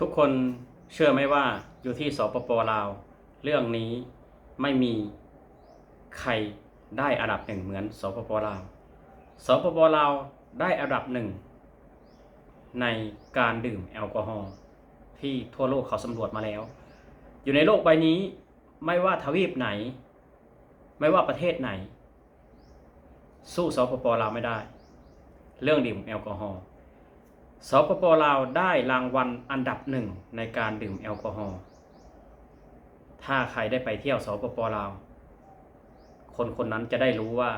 ทุกคนเชื่อไหมว่าอยู่ที่สปปลาว เรื่องนี้ไม่มีใครได้อันดับหนึ่งเหมือนสปปลาวสปปลาวได้อันดับหนึ่งในการดื่มแอลกอฮอล์ที่ทั่วโลกเขาสำรวจมาแล้ว อยู่ในโลกใบนี้ไม่ว่าทวีปไหน ไม่ว่าประเทศไหน สู้สปปลาวไม่ได้ เรื่องดื่มแอลกอฮอล์ สปปลาวได้รางวัลอันดับหนึ่งในการดื่มแอลกอฮอล์ถ้าใครได้ไปเที่ยวสปปลาว คนคนนั้นจะได้รู้ว่า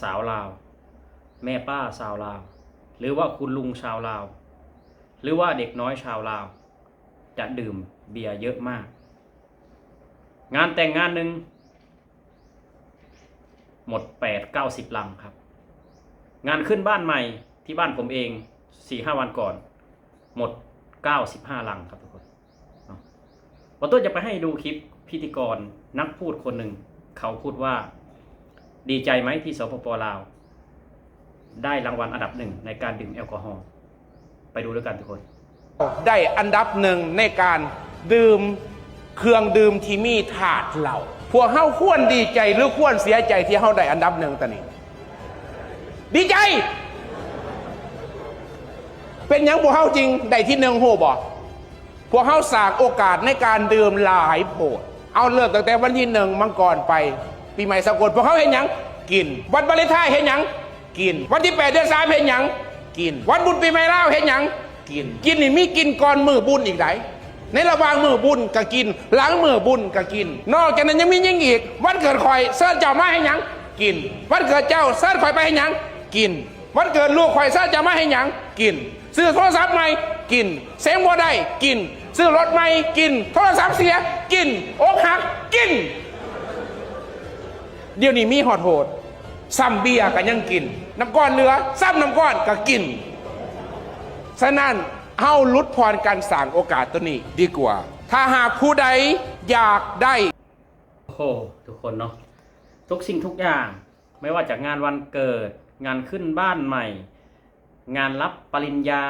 สาวลาว แม่ป้าชาวลาว หรือว่าคุณลุงชาวลาว หรือว่าเด็กน้อยชาวลาว จะดื่มเบียร์เยอะมาก งานแต่งงานหนึ่งหมดแปดเก้าสิบลังครับ งานขึ้นบ้านใหม่ที่บ้านผมเอง สี่ห้าวันก่อน หมดเก้าสิบห้าลังครับทุกคนวันต้นจะไปให้ดูคลิปพิธีกรนักพูดคนหนึ่ง เขาพูดว่า ดีใจไหมที่สปปลาว ได้รางวัลอันดับหนึ่งในการดื่มแอลกอฮอล์ไปดูด้วยกันทุกคน ได้อันดับหนึ่งในการดื่มเครื่องดื่มที่มีถาดเหล้าพวกเฮาควรดีใจหรือควรเสียใจที่เฮาได้อันดับหนึ่งตอนนี้ ดีใจ เป็นยังพวกเฮาจริงได้ที่หนึ่งโหบอกพวกเฮาสากโอกาสในการดื่มหลายโพดเอาเลิกตั้งแต่วันที่หนึ่งมังกรไป ปีใหม่สากลพวกเขาเห็นยังกิน วันวาเลนไทน์เห็นยังกิน วันที่แปดเดือนสามเห็นยังกิน วันบุญปีใหม่เล่าเห็นยังกิน กินนี่มีกินก่อนมือบุญอีกไหนในระหว่างมือบุญก็กิน หลังมือบุญก็กิน นอกจากนั้นยังมียังอีก วันเกิดคอยเสิร์ชเจ้ามาให้หยังกิน วันเกิดเจ้าเสิร์ชคอยไปให้หยังกิน วันเกิดลูกคอยเสิร์ชเจ้ามาให้หยังกิน ซื้อโทรศัพท์ใหม่กินเสียงบ่ได้กิน ซื้อรถใหม่กิน โทรศัพท์เสียกินอกหักกิน เดี๋ยวนี้มีหอดโหดซ้ำเบียกันยังกิน น้ำก้อนเหลือซ้ำน้ำก้อนก็กินฉะนั้นเฮาลุดพรการสั่งโอกาสตัวนี้ดีกว่า ถ้าหากผู้ใดอยากได้โอ้โหทุกคนเนาะทุกสิ่งทุกอย่าง ไม่ว่าจากงานวันเกิด งานขึ้นบ้านใหม่ งานรับปริญญา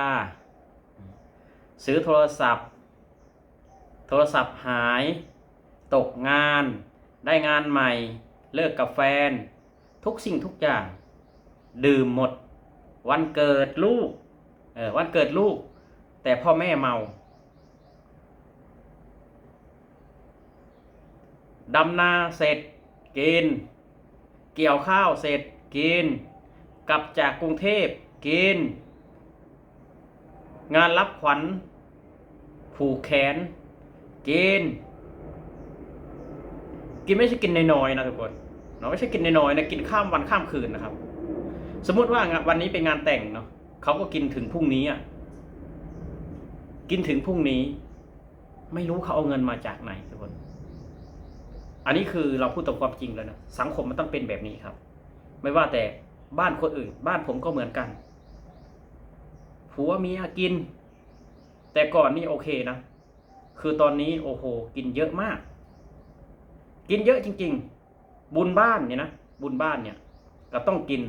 ซื้อโทรศัพท์ โทรศัพท์หาย ตกงาน ได้งานใหม่ เลิกกับแฟน ทุกสิ่งทุกอย่าง ดื่มหมด วันเกิดลูก เออวันเกิดลูก แต่พ่อแม่เมาดำนาเสร็จกิน เกี่ยวข้าวเสร็จกิน กลับจากกรุงเทพกินงานรับขวัญ ผูกแขนกินกินไม่ใช่กินน้อยๆนะทุกคนเนาะไม่ใช่กินน้อยๆนะกินข้ามวันข้ามคืนนะครับ สมมุติว่างานวันนี้เป็นงานแต่งเนาะเขาก็กินถึงพรุ่งนี้อะกินถึงพรุ่งนี้ ไม่รู้เขาเอาเงินมาจากไหนทุกคน อันนี้คือเราพูดตามความจริงแล้วนะสังคมมันต้องเป็นแบบนี้ครับ ไม่ว่าแต่ บ้านคนอื่น บ้านผมก็เหมือนกันผัวเมียกิน แต่ก่อนนี่โอเคนะ คือตอนนี้โอ้โห กินเยอะมาก กินเยอะจริง ๆ บุญบ้านเนี่ยนะ บุญบ้านเนี่ยก็ต้องกิน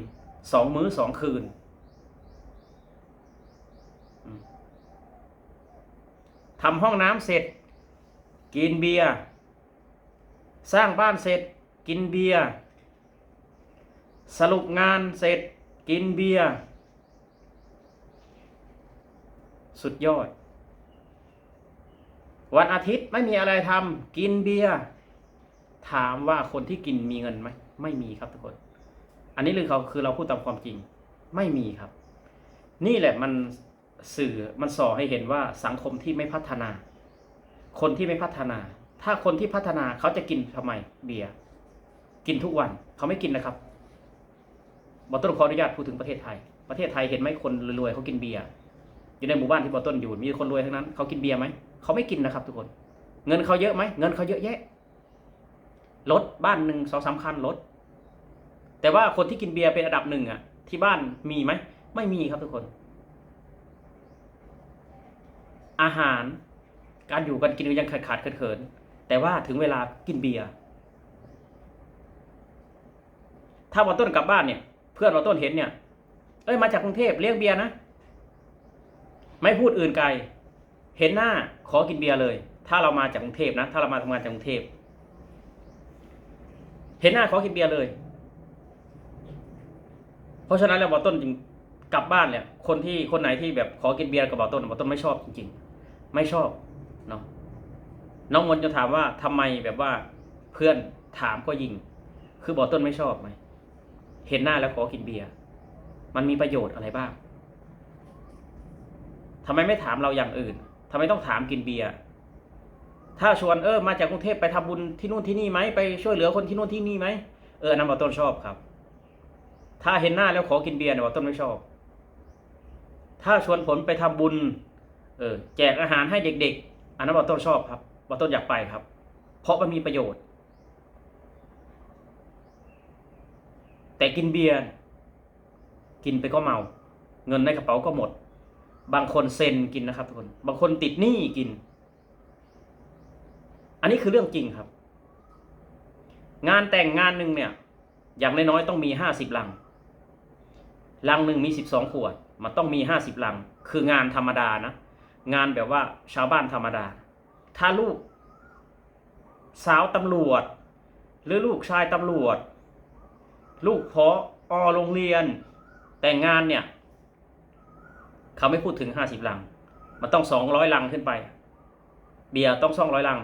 สองมื้อสองคืน ทำห้องน้ำเสร็จ กินเบียร์ สร้างบ้านเสร็จ กินเบียร์ สรุปงานเสร็จกินเบียร์สุดยอด วันอาทิตย์ไม่มีอะไรทำกินเบียร์ถามว่าคนที่กินมีเงินไหมไม่มีครับทุกคน อันนี้เลยเขาคือเราพูดตามความจริง ไม่มีครับ นี่แหละมันสื่อมันส่อให้เห็นว่าสังคมที่ไม่พัฒนา คนที่ไม่พัฒนา ถ้าคนที่พัฒนาเขาจะกินทำไมเบียร์กินทุกวันเขาไม่กินนะครับ บอต้นขออนุญาตพูดถึงประเทศไทย ประเทศไทยเห็นไหมคนรวยๆเขากินเบียร์อยู่ในหมู่บ้านที่บอต้นอยู่มีคนรวยทั้งนั้นเขากินเบียร์ไหมเขาไม่กินนะครับทุกคน เงินเขาเยอะไหมเงินเขาเยอะแยะรถบ้านหนึ่งสองสามคันรถแต่ว่าคนที่กินเบียร์เป็นอันดับหนึ่งอะที่บ้านมีไหมไม่มีครับทุกคน อาหารการอยู่กันกินก็ยังขาดขาดเขินๆแต่ว่าถึงเวลากินเบียร์ถ้าวันต้นกลับบ้านเนี่ย เพื่อนวันต้นเห็นเนี่ย เอ้ยมาจากกรุงเทพเลี้ยงเบียร์นะ ไม่พูดอื่นไกล เห็นหน้าขอกินเบียร์เลย ถ้าเรามาจากกรุงเทพนะ ถ้าเรามาทำงานจากกรุงเทพ เห็นหน้าขอกินเบียร์เลย เพราะฉะนั้นแล้วบอต้นจึงกลับบ้านเนี่ยคนที่คนไหนที่แบบขอกินเบียร์กับบอต้นบอต้นไม่ชอบจริง ๆ ไม่ชอบเนาะน้องมนจะถามว่าทำไมแบบว่าเพื่อนถามก็ยิง คือบอต้นไม่ชอบไหม เห็นหน้าแล้วขอกินเบียร์มันมีประโยชน์อะไรบ้างทำไมไม่ถามเราอย่างอื่นทำไมต้องถามกินเบียร์ถ้าชวนเออมาจากกรุงเทพไปทำบุญที่นู่นที่นี่ไหมไปช่วยเหลือคนที่นู่นที่นี่ไหมเออนนั้นบอต้นชอบครับ ถ้าเห็นหน้าแล้วขอกินเบียร์เนี่ยบอต้นไม่ชอบ ถ้าชวนผมไปทำบุญ เออ แจกอาหารให้เด็ก ๆ อันนั้นบอต้นชอบครับบอต้นอยากไปครับ เพราะมันมีประโยชน์ แต่กินเบียร์กินไปก็เมา เงินในกระเป๋าก็หมด บางคนเซ็นกินนะครับทุกคน บางคนติดหนี้กิน อันนี้คือเรื่องจริงครับ งานแต่งงานหนึ่งเนี่ย อย่างน้อยๆต้องมีห้าสิบลัง ลังหนึ่งมีสิบสองขวด มันต้องมีห้าสิบลัง คืองานธรรมดานะ งานแบบว่าชาวบ้านธรรมดา ถ้าลูก สาวตำรวจ หรือลูกชายตำรวจ ลูกพออโรงเรียน แต่งงานเนี่ย เขาไม่พูดถึงห้าสิบลัง มันต้องสองร้อยลังขึ้นไป เบียร์ต้องสองร้อยลัง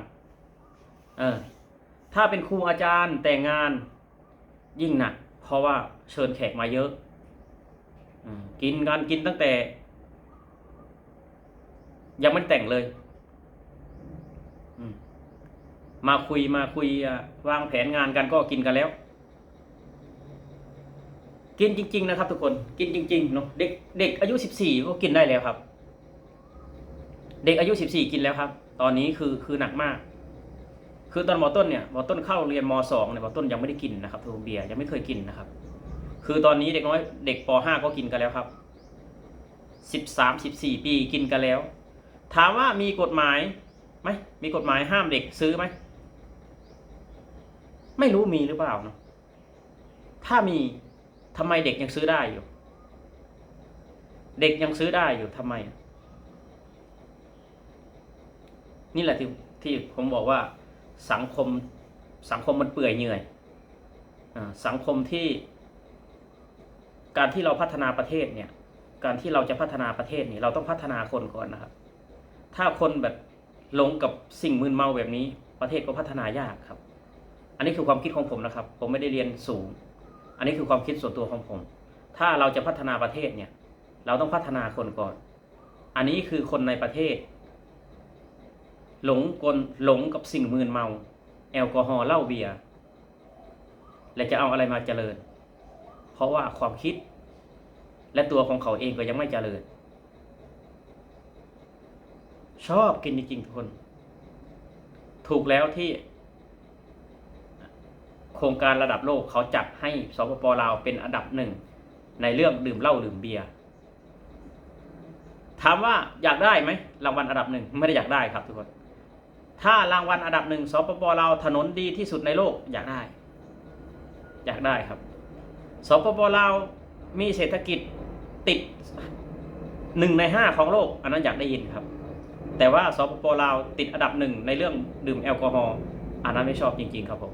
เออ ถ้าเป็นครูอาจารย์แต่งงานยิ่งหนัก เพราะว่าเชิญแขกมาเยอะกินกันกินตั้งแต่ ยังไม่แต่งเลยมาคุยมาคุยวางแผนงานกันก็กินกันแล้ว กินจริง ๆ นะครับ ทุกคนกินจริงๆเนาะเด็กเด็กอายุสิบสี่ก็กินได้แล้วครับ เด็กอายุสิบสี่กินแล้วครับ ตอนนี้คือคือหนักมาก คือตอนมอต้นเนี่ยมอต้นเข้าเรียนมสองเนี่ยมอต้นยังไม่ได้กินนะครับทูเบียร์ยังไม่เคยกินนะครับ คือตอนนี้เด็กน้อยเด็กปห้าก็กินกันแล้วครับสิบสามสิบสี่ปีกินกันแล้ว ถามว่ามีกฎหมายไหมมีกฎหมายห้ามเด็กซื้อไหมไม่รู้มีหรือเปล่าเนาะถ้ามี ทำไมเด็กยังซื้อได้อยู่ เด็กยังซื้อได้อยู่ทำไม นี่แหละที่ที่ผมบอกว่าสังคมสังคมมันเปื่อยเหนื่อยอสังคมที่ การที่เราพัฒนาประเทศเนี่ย การที่เราจะพัฒนาประเทศนี่เราต้องพัฒนาคนก่อนนะครับ ถ้าคนแบบหลงกับสิ่งมึนเมาแบบนี้ ประเทศก็พัฒนายากครับ อันนี้คือความคิดของผมนะครับ ผมไม่ได้เรียนสูง อันนี้คือความคิดส่วนตัวของผม ถ้าเราจะพัฒนาประเทศเนี่ย เราต้องพัฒนาคนก่อน อันนี้คือคนในประเทศ หลงกลหลงกับสิ่งมึนเมา แอลกอฮอล์เหล้าเบียร์และจะเอาอะไรมาเจริญ เพราะว่าความคิด และตัวของเขาเองก็ยังไม่เจริญ ชอบกินจริงๆทุกคน ถูกแล้วที่ โครงการระดับโลกเขาจัดให้สปปลาวเป็นอันดับหนึ่งในเรื่องดื่มเหล้าดื่มเบียร์ถามว่าอยากได้ไหมรางวัลอันดับหนึ่งไม่ได้อยากได้ครับทุกคน ถ้ารางวัลอันดับหนึ่งสปปลาวถนนดีที่สุดในโลกอยากได้ อยากได้ครับสปปลาวมีเศรษฐกิจติดหนึ่งในห้าของโลก อันนั้นอยากได้ยินครับ แต่ว่าสปปลาวติดอันดับหนึ่งในเรื่องดื่มแอลกอฮอล์อันนั้นไม่ชอบจริง ๆ ครับผม